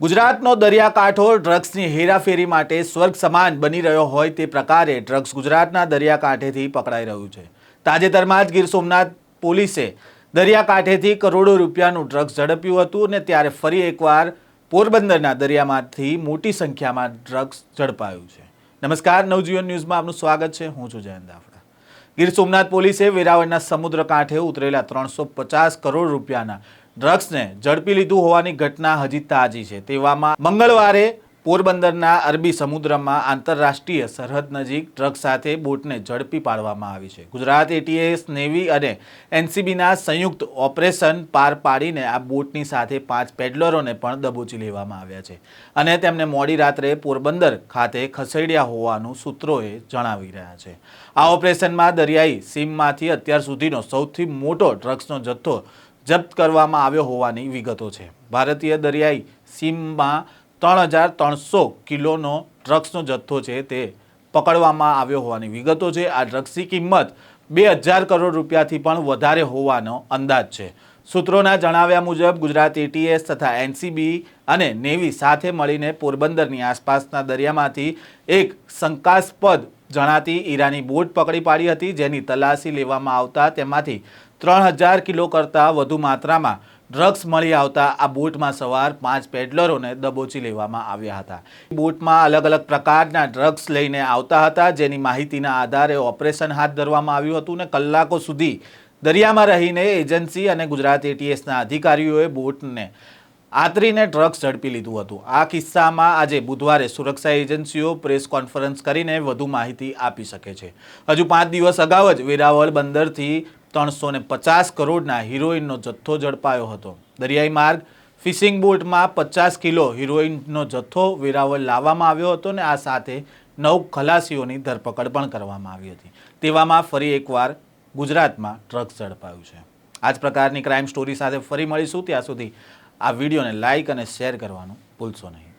ગુજરાતનો દરિયાકાંઠો ડ્રગ્સની હેરાફેરી માટે સ્વર્ગ સમાન બની રહ્યો હોય તે પ્રકારે ડ્રગ્સ ગુજરાતના દરિયાકાંઠેથી પકડાઈ રહ્યું છે. તાજેતરમાં જ ગીર સોમનાથ પોલીસે દરિયાકાંઠેથી કરોડો રૂપિયાનું ડ્રગ્સ ઝડપ્યું હતું અને ત્યારે ફરી એકવાર પોરબંદરના દરિયામાંથી મોટી સંખ્યામાં ડ્રગ્સ ઝડપાયું છે. નમસ્કાર, નવજીવન ન્યૂઝમાં આપનું સ્વાગત છે. હું છું જયંત દાફડા ગીર સોમનાથ પોલીસે વેરાવળના સમુદ્ર કાંઠે ઉતરેલા ત્રણસો પચાસ કરોડ રૂપિયાના ડ્રગ્સને ઝડપી લીધું હોવાની ઘટના હજી તાજી છે. તેવામાં મંગળવારે પોરબંદરના અરબી સમુદ્રમાં આંતરરાષ્ટ્રીય સરહદ નજીક ટ્રક સાથે બોટને ઝડપી પાડવામાં આવી છે. ગુજરાત એટીએસ નેવી અને એનસીબીના સંયુક્ત ઓપરેશન પાર પાડીને આ બોટની સાથે પાંચ પેડલરોને પણ દબોચી લેવામાં આવ્યા છે અને તેમને મોડી રાત્રે પોરબંદર ખાતે ખસેડ્યા હોવાનું સૂત્રોએ જણાવી રહ્યા છે. આ ઓપરેશનમાં દરિયાઈ સીમમાંથી અત્યાર સુધીનો સૌથી મોટો ડ્રગ્સનો જથ્થો જપ્ત કરવામાં આવ્યો હોવાની વિગતો છે. ભારતીય દરિયાઈ સીમમાં ત્રણ હજાર ત્રણસો કિલોનો ડ્રગ્સનો જથ્થો છે તે પકડવામાં આવ્યો હોવાની વિગતો છે. આ ડ્રગ્સની કિંમત બે હજાર કરોડ રૂપિયાથી પણ વધારે હોવાનો અંદાજ છે. સૂત્રોના જણાવ્યા મુજબ, ગુજરાત એટીએસ તથા એનસીબી અને નેવી સાથે મળીને પોરબંદરની આસપાસના દરિયામાંથી એક શંકાસ્પદ જણાતી ઈરાની બોટ પકડી પાડી હતી, જેની તલાશી લેવામાં આવતા તેમાંથી ત્રણ હજાર કિલો કરતાં વધુ માત્રામાં ડ્રગ્સ મળી આવતા આ બોટમાં સવાર પાંચ પેડલરોને દબોચી લેવામાં આવ્યા હતા. બોટમાં અલગ અલગ પ્રકારના ડ્રગ્સ લઈને આવતા હતા, જેની માહિતીના આધારે ઓપરેશન હાથ ધરવામાં આવ્યું હતું ને કલાકો સુધી દરિયામાં રહીને એજન્સી અને ગુજરાત એટીએસના અધિકારીઓએ બોટને આતરીને ડ્રગ્સ ઝડપી લીધું હતું. આ કિસ્સામાં આજે બુધવારે સુરક્ષા એજન્સીઓ પ્રેસ કોન્ફરન્સ કરીને વધુ માહિતી આપી શકે છે. હજુ પાંચ દિવસ અગાઉ જ વેરાવળ બંદરથી ત્રણસો પચાસ કરોડના હિરોઈનનો જથ્થો ઝડપાયો હતો. દરિયાઈ માર્ગ ફિશિંગ બોટમાં પચાસ કિલો હિરોઈનનો જથ્થો વેરાવળ લાવવામાં આવ્યો હતો ને આ સાથે નવ ખલાસીઓની ધરપકડ પણ કરવામાં આવી હતી. તેવામાં ફરી એકવાર ગુજરાતમાં ડ્રગ્સ ઝડપાયું છે. આ જ પ્રકારની ક્રાઇમ સ્ટોરી સાથે ફરી મળીશું. ત્યાં સુધી આ વિડીયોને લાઇક અને શેર કરવાનું ભૂલશો નહીં.